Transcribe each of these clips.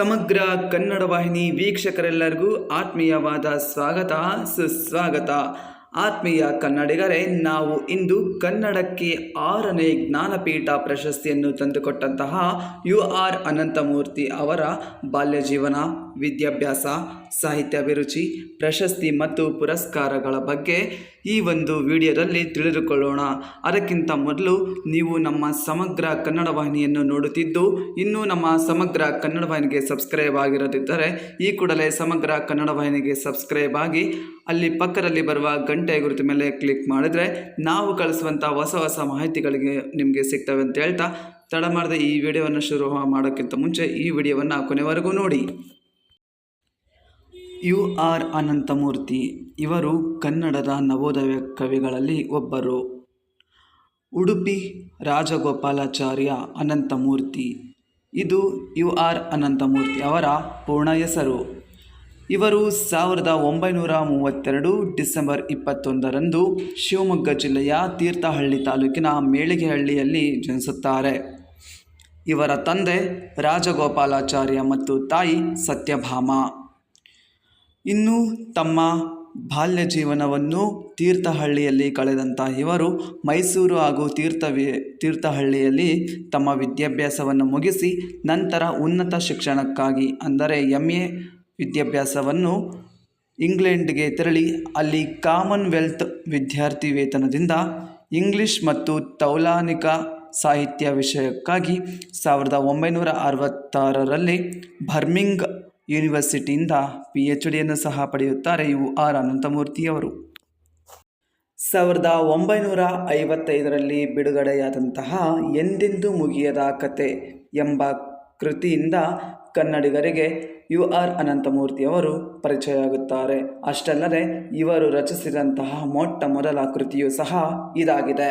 ಸಮಗ್ರ ಕನ್ನಡ ವಾಹಿನಿ ವೀಕ್ಷಕರೆಲ್ಲರಿಗೂ ಆತ್ಮೀಯವಾದ ಸ್ವಾಗತ, ಸುಸ್ವಾಗತ. ಆತ್ಮೀಯ ಕನ್ನಡಿಗರೇ, ನಾವು ಇಂದು ಕನ್ನಡಕ್ಕೆ ಆರನೇ ಜ್ಞಾನಪೀಠ ಪ್ರಶಸ್ತಿಯನ್ನು ತಂದುಕೊಟ್ಟಂತಹ ಯು ಆರ್ ಅನಂತಮೂರ್ತಿ ಅವರ ಬಾಲ್ಯ ಜೀವನ ವಿದ್ಯಾಭ್ಯಾಸ, ಸಾಹಿತ್ಯ ಅಭಿರುಚಿ, ಪ್ರಶಸ್ತಿ ಮತ್ತು ಪುರಸ್ಕಾರಗಳ ಬಗ್ಗೆ ಈ ಒಂದು ವಿಡಿಯೋದಲ್ಲಿ ತಿಳಿದುಕೊಳ್ಳೋಣ. ಅದಕ್ಕಿಂತ ಮೊದಲು ನೀವು ನಮ್ಮ ಸಮಗ್ರ ಕನ್ನಡ ವಾಹಿನಿಯನ್ನು ನೋಡುತ್ತಿದ್ದು, ಇನ್ನೂ ನಮ್ಮ ಸಮಗ್ರ ಕನ್ನಡ ವಾಹಿನಿಗೆ ಸಬ್ಸ್ಕ್ರೈಬ್ ಆಗಿರದಿದ್ದರೆ ಈ ಕೂಡಲೇ ಸಮಗ್ರ ಕನ್ನಡ ವಾಹಿನಿಗೆ ಸಬ್ಸ್ಕ್ರೈಬ್ ಆಗಿ, ಅಲ್ಲಿ ಪಕ್ಕದಲ್ಲಿ ಬರುವ ಗಂಟೆ ಗುರುತು ಮೇಲೆ ಕ್ಲಿಕ್ ಮಾಡಿದರೆ ನಾವು ಕಳಿಸುವಂಥ ಹೊಸ ಹೊಸ ಮಾಹಿತಿಗಳಿಗೆ ನಿಮಗೆ ಸಿಗ್ತವೆ ಅಂತ ಹೇಳ್ತಾ ತಡ ಮಾಡದೆ ಈ ವಿಡಿಯೋವನ್ನು ಶುರು ಮಾಡೋಕ್ಕಿಂತ ಮುಂಚೆ ಈ ವಿಡಿಯೋವನ್ನು ಕೊನೆವರೆಗೂ ನೋಡಿ. U R Ananthamurthy. ಇವರು ಕನ್ನಡದ ನವೋದಯ ಕವಿಗಳಲ್ಲಿ ಒಬ್ಬರು. ಉಡುಪಿ ರಾಜಗೋಪಾಲಾಚಾರ್ಯ ಅನಂತಮೂರ್ತಿ. ಇದು ಯು ಆರ್ ಅನಂತಮೂರ್ತಿ ಅವರ ಪೂರ್ಣ ಹೆಸರು. ಇವರು ಸಾವಿರದ ಒಂಬೈನೂರ ಮೂವತ್ತೆರಡು ಡಿಸೆಂಬರ್ ಇಪ್ಪತ್ತೊಂದರಂದು ಶಿವಮೊಗ್ಗ ಜಿಲ್ಲೆಯ ತೀರ್ಥಹಳ್ಳಿ ತಾಲೂಕಿನ ಮೇಳಿಗೆಹಳ್ಳಿಯಲ್ಲಿ ಜನಿಸುತ್ತಾರೆ. ಇವರ ತಂದೆ ರಾಜಗೋಪಾಲಾಚಾರ್ಯ ಮತ್ತು ತಾಯಿ ಸತ್ಯಭಾಮ. ಇನ್ನು ತಮ್ಮ ಬಾಲ್ಯ ಜೀವನವನ್ನು ತೀರ್ಥಹಳ್ಳಿಯಲ್ಲಿ ಕಳೆದಂಥ ಇವರು ಮೈಸೂರು ಹಾಗೂ ತೀರ್ಥವಿ, ತೀರ್ಥಹಳ್ಳಿಯಲ್ಲಿ ತಮ್ಮ ವಿದ್ಯಾಭ್ಯಾಸವನ್ನು ಮುಗಿಸಿ ನಂತರ ಉನ್ನತ ಶಿಕ್ಷಣಕ್ಕಾಗಿ, ಅಂದರೆ ಎಂ ಎ ವಿದ್ಯಾಭ್ಯಾಸವನ್ನು ಇಂಗ್ಲೆಂಡ್ಗೆ ತೆರಳಿ, ಅಲ್ಲಿ ಕಾಮನ್ವೆಲ್ತ್ ವಿದ್ಯಾರ್ಥಿ ವೇತನದಿಂದ ಇಂಗ್ಲಿಷ್ ಮತ್ತು ತೌಲಾನಿಕ ಸಾಹಿತ್ಯ ವಿಷಯಕ್ಕಾಗಿ ಸಾವಿರದ ಒಂಬೈನೂರ ಅರವತ್ತಾರರಲ್ಲಿ ಬರ್ಮಿಂಗ್ ಯೂನಿವರ್ಸಿಟಿಯಿಂದ ಪಿ ಎಚ್ ಡಿಯನ್ನು ಸಹ ಪಡೆಯುತ್ತಾರೆ ಯು ಆರ್ ಅನಂತಮೂರ್ತಿಯವರು. ಸಾವಿರದ ಒಂಬೈನೂರ ಐವತ್ತೈದರಲ್ಲಿ ಬಿಡುಗಡೆಯಾದಂತಹ ಎಂದೆಂದೂ ಮುಗಿಯದ ಕತೆ ಎಂಬ ಕೃತಿಯಿಂದ ಕನ್ನಡಿಗರಿಗೆ ಯು ಆರ್ ಅನಂತಮೂರ್ತಿಯವರು ಪರಿಚಯವಾಗುತ್ತಾರೆ. ಅಷ್ಟಲ್ಲದೆ ಇವರು ರಚಿಸಿದಂತಹ ಮೊಟ್ಟ ಮೊದಲ ಕೃತಿಯೂ ಸಹ ಇದಾಗಿದೆ.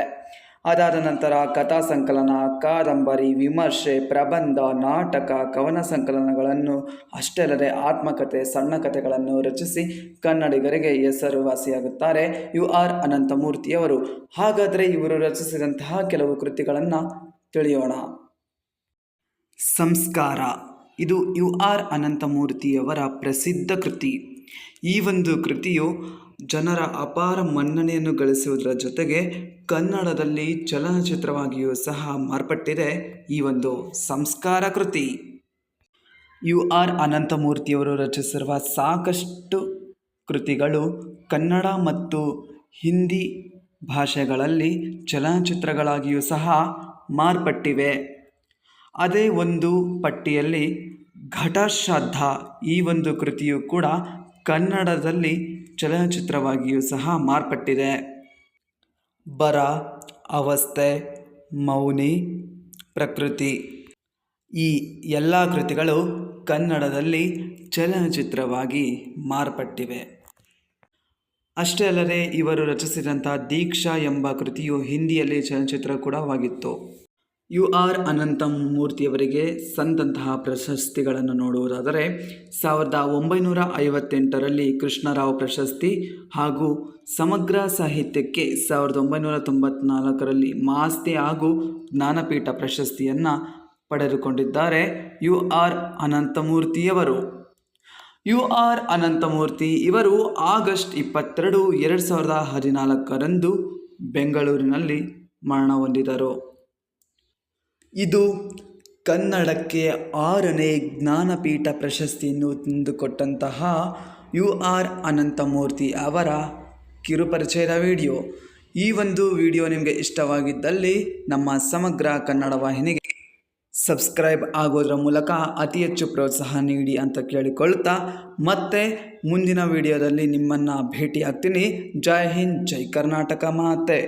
ಅದಾದ ನಂತರ ಕಥಾ ಸಂಕಲನ, ಕಾದಂಬರಿ, ವಿಮರ್ಶೆ, ಪ್ರಬಂಧ, ನಾಟಕ, ಕವನ ಸಂಕಲನಗಳನ್ನು ಅಷ್ಟೇ ಅಲ್ಲದೆ ಆತ್ಮಕಥೆ, ಸಣ್ಣ ಕಥೆಗಳನ್ನು ರಚಿಸಿ ಕನ್ನಡಿಗರಿಗೆ ಹೆಸರುವಾಸಿಯಾಗುತ್ತಾರೆ ಯು ಆರ್ ಅನಂತಮೂರ್ತಿಯವರು. ಹಾಗಾದರೆ ಇವರು ರಚಿಸಿದಂತಹ ಕೆಲವು ಕೃತಿಗಳನ್ನು ತಿಳಿಯೋಣ. ಸಂಸ್ಕಾರ. ಇದು ಯು ಆರ್ ಅನಂತಮೂರ್ತಿಯವರ ಪ್ರಸಿದ್ಧ ಕೃತಿ. ಈ ಒಂದು ಕೃತಿಯು ಜನರ ಅಪಾರ ಮನ್ನಣೆಯನ್ನು ಗಳಿಸುವುದರ ಜೊತೆಗೆ ಕನ್ನಡದಲ್ಲಿ ಚಲನಚಿತ್ರವಾಗಿಯೂ ಸಹ ಮಾರ್ಪಟ್ಟಿದೆ ಈ ಒಂದು ಸಂಸ್ಕಾರ ಕೃತಿ. ಯು ಆರ್ ಅನಂತಮೂರ್ತಿಯವರು ರಚಿಸಿರುವ ಸಾಕಷ್ಟು ಕೃತಿಗಳು ಕನ್ನಡ ಮತ್ತು ಹಿಂದಿ ಭಾಷೆಗಳಲ್ಲಿ ಚಲನಚಿತ್ರಗಳಾಗಿಯೂ ಸಹ ಮಾರ್ಪಟ್ಟಿವೆ. ಅದೇ ಒಂದು ಪಟ್ಟಿಯಲ್ಲಿ ಘಟಶ್ರದ್ಧ ಈ ಒಂದು ಕೃತಿಯು ಕೂಡ ಕನ್ನಡದಲ್ಲಿ ಚಲನಚಿತ್ರವಾಗಿಯೂ ಸಹ ಮಾರ್ಪಟ್ಟಿದೆ. ಬರ, ಅವಸ್ಥೆ, ಮೌನಿ, ಪ್ರಕೃತಿ ಈ ಎಲ್ಲ ಕೃತಿಗಳು ಕನ್ನಡದಲ್ಲಿ ಚಲನಚಿತ್ರವಾಗಿ ಮಾರ್ಪಟ್ಟಿವೆ. ಅಷ್ಟೇ ಅಲ್ಲದೆ ಇವರು ರಚಿಸಿದಂಥ ದೀಕ್ಷಾ ಎಂಬ ಕೃತಿಯು ಹಿಂದಿಯಲ್ಲಿ ಚಲನಚಿತ್ರ ಕೂಡವಾಗಿತ್ತು ಯು ಆರ್ ಅನಂತಮೂರ್ತಿಯವರಿಗೆ ಸಂದಂತಹ ಪ್ರಶಸ್ತಿಗಳನ್ನು ನೋಡುವುದಾದರೆ ಸಾವಿರದ ಒಂಬೈನೂರ ಐವತ್ತೆಂಟರಲ್ಲಿ ಕೃಷ್ಣರಾವ್ ಪ್ರಶಸ್ತಿ ಹಾಗೂ ಸಮಗ್ರ ಸಾಹಿತ್ಯಕ್ಕೆ ಸಾವಿರದ ಒಂಬೈನೂರ ತೊಂಬತ್ನಾಲ್ಕರಲ್ಲಿ ಮಾಸ್ತಿ ಹಾಗೂ ಜ್ಞಾನಪೀಠ ಪ್ರಶಸ್ತಿಯನ್ನು ಪಡೆದುಕೊಂಡಿದ್ದಾರೆ ಯು ಆರ್ ಅನಂತಮೂರ್ತಿಯವರು. ಯು ಆರ್ ಅನಂತಮೂರ್ತಿ ಇವರು ಆಗಸ್ಟ್ ಇಪ್ಪತ್ತೆರಡು, ಎರಡು ಸಾವಿರದ ಹದಿನಾಲ್ಕರಂದು ಬೆಂಗಳೂರಿನಲ್ಲಿ ಮರಣ ಹೊಂದಿದರು. ಇದು ಕನ್ನಡಕ್ಕೆ ಆರನೇ ಜ್ಞಾನಪೀಠ ಪ್ರಶಸ್ತಿಯನ್ನು ತಂದುಕೊಟ್ಟಂತಹ ಯು ಆರ್ ಅನಂತಮೂರ್ತಿ ಅವರ ಕಿರುಪರಿಚಯದ ವಿಡಿಯೋ. ಈ ಒಂದು ವಿಡಿಯೋ ನಿಮಗೆ ಇಷ್ಟವಾಗಿದ್ದಲ್ಲಿ ನಮ್ಮ ಸಮಗ್ರ ಕನ್ನಡ ವಾಹಿನಿಗೆ ಸಬ್ಸ್ಕ್ರೈಬ್ ಆಗೋದ್ರ ಮೂಲಕ ಅತಿ ಹೆಚ್ಚು ಪ್ರೋತ್ಸಾಹ ನೀಡಿ ಅಂತ ಕೇಳಿಕೊಳ್ತಾ, ಮತ್ತೆ ಮುಂದಿನ ವಿಡಿಯೋದಲ್ಲಿ ನಿಮ್ಮನ್ನು ಭೇಟಿ ಆಗ್ತೀನಿ ಜೈ ಹಿಂದ್, ಜೈ ಕರ್ನಾಟಕ ಮಾತೆ.